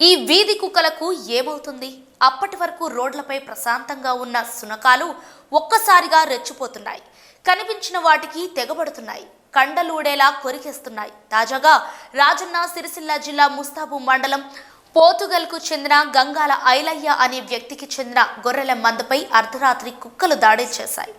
ఈ వీధి కుక్కలకు ఏమవుతుంది? అప్పటి వరకు రోడ్లపై ప్రశాంతంగా ఉన్న సునకాలు ఒక్కసారిగా రెచ్చిపోతున్నాయి. కనిపించిన వాటికి తెగబడుతున్నాయి. కండలూడేలా కొరికేస్తున్నాయి. తాజాగా రాజన్న సిరిసిల్ల జిల్లా ముస్తాబు మండలం పోతుగల్కు చెందిన గంగాల ఐలయ్య అనే వ్యక్తికి చెందిన గొర్రెల మందపై అర్ధరాత్రి కుక్కలు దాడి చేశాయి.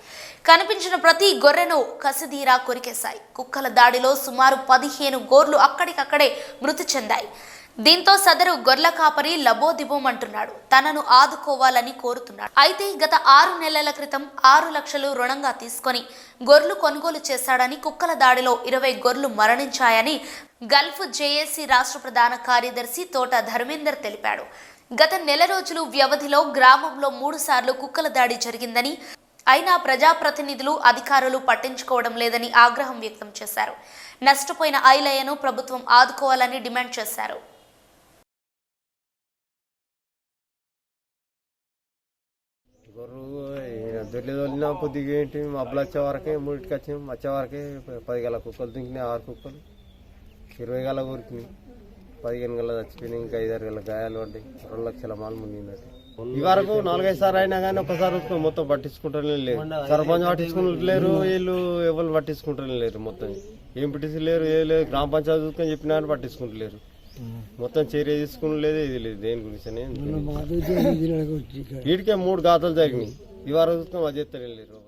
కనిపించిన ప్రతి గొర్రెను కసిదీరా కొరికేశాయి. కుక్కల దాడిలో సుమారు పదిహేను గోర్లు అక్కడికక్కడే మృతి చెందాయి. దీంతో సదరు గొర్ల కాపరి లబోదిబోమంటున్నాడు తనను ఆదుకోవాలని కోరుతున్నాడు. అయితే గత ఆరు నెలల క్రితం ఆరు లక్షలు రుణంగా తీసుకొని గొర్రెలు కొనుగోలు చేశాడని కుక్కల దాడిలో ఇరవై గొర్రెలు మరణించాయని గల్ఫ్ జేఏసీ రాష్ట్ర ప్రధాన కార్యదర్శి తోట ధర్మేందర్ తెలిపాడు. గత నెల రోజులు వ్యవధిలో గ్రామంలో మూడు సార్లు కుక్కల దాడి జరిగిందని అయినా ప్రజాప్రతినిధులు అధికారులు పట్టించుకోవడం లేదని ఆగ్రహం వ్యక్తం చేశారు. నష్టపోయిన ఐలయ్యను ప్రభుత్వం ఆదుకోవాలని డిమాండ్ చేశారు. గొర్రెలు దొడ్లు పొద్దుగా ఏంటి మబ్బులు వచ్చే వరకే మూడింటికి వచ్చాం వచ్చే వరకే పది గల కుక్కలు దింకినాయి ఆరు కుక్కలు. ఇరవై గల కొరికినాయి. పదిహేను గల చచ్చిపోయినాయి ఇంకా ఐదారు గల గాయాలు పడ్డాయి. రెండు లక్షల మాలు మునిగిందట ఈ వరకు నాలుగైదు సార్లు అయినా కానీ ఒకసారి మొత్తం పట్టించుకుంటానే లేదు సర్పంచ్ పట్టించుకుంటలేరు వీళ్ళు ఎవరు పట్టించుకుంటానే లేరు మొత్తం. ఏం పిటిసి లేరు ఏ లేదు గ్రామ పంచాయతీ చూసుకొని చెప్పినా కానీ పట్టించుకుంటలేరు. మొత్తం చర్య తీసుకుని లేదు ఇది లేదు దేని గురించి వీటికే మూడు గాథలు జరిగినాయి. ఈ వారం చూసుకొని అది వెళ్ళారు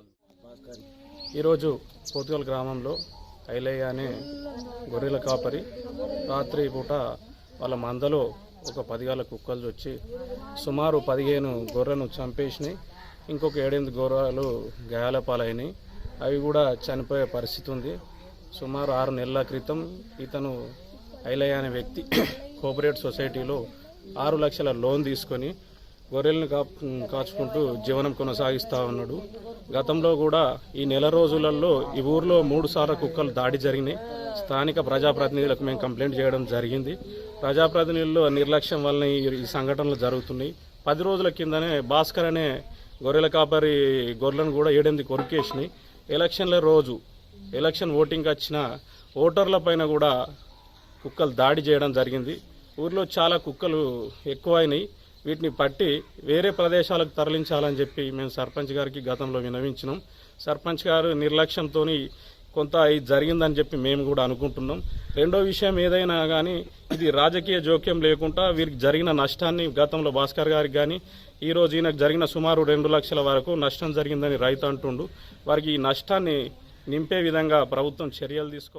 ఈరోజు పోతుగల్ గ్రామంలో ఐలయ్య అనే గొర్రెల కాపరి రాత్రి పూట వాళ్ళ మందలో ఒక పదిగాల కుక్కలు వచ్చి సుమారు పదిహేను గొర్రెను చంపేసినాయి. ఇంకొక ఏడెనిమిది గొర్రెలు గాయాల పాలైనాయి. అవి కూడా చనిపోయే పరిస్థితి ఉంది. సుమారు ఆరు నెలల క్రితం ఇతను ఐలయ్య అనే వ్యక్తి కోఆపరేటివ్ సొసైటీలో ఆరు లక్షల లోన్ తీసుకొని గొర్రెలను కా కాచుకుంటూ జీవనం కొనసాగిస్తూ ఉన్నాడు. గతంలో కూడా ఈ నెల రోజులలో ఈ ఊర్లో మూడు సార్లు కుక్కలు దాడి జరిగినాయి. స్థానిక ప్రజాప్రతినిధులకు మేము కంప్లైంట్ చేయడం జరిగింది. ప్రజాప్రతినిధుల్లో నిర్లక్ష్యం వలన ఈ ఈ సంఘటనలు జరుగుతున్నాయి. పది రోజుల కిందనే భాస్కర్ అనే గొర్రెల కాపరి గొర్రెలను కూడా ఏడెనిమిది కొరికేసినాయి. ఎలక్షన్ల రోజు ఎలక్షన్ ఓటింగ్ వచ్చిన ఓటర్ల పైన కూడా కుక్కలు దాడి చేయడం జరిగింది. ఊర్లో చాలా కుక్కలు ఎక్కువైనాయి. వీటిని పట్టి వేరే ప్రదేశాలకు తరలించాలని చెప్పి మేము సర్పంచ్ గారికి గతంలో వినవించినాం. సర్పంచ్ గారు నిర్లక్ష్యంతో కొంత ఇది జరిగిందని చెప్పి మేము కూడా అనుకుంటున్నాం. రెండో విషయం ఏదైనా కానీ ఇది రాజకీయ జోక్యం లేకుండా వీరికి జరిగిన నష్టాన్ని గతంలో భాస్కర్ గారికి కానీ ఈ రోజు ఈయనకు జరిగిన సుమారు రెండు లక్షల వరకు నష్టం జరిగిందని రైతు అంటుండు. వారికి ఈ నష్టాన్ని నింపే విధంగా ప్రభుత్వం చర్యలు తీసుకోవాలి.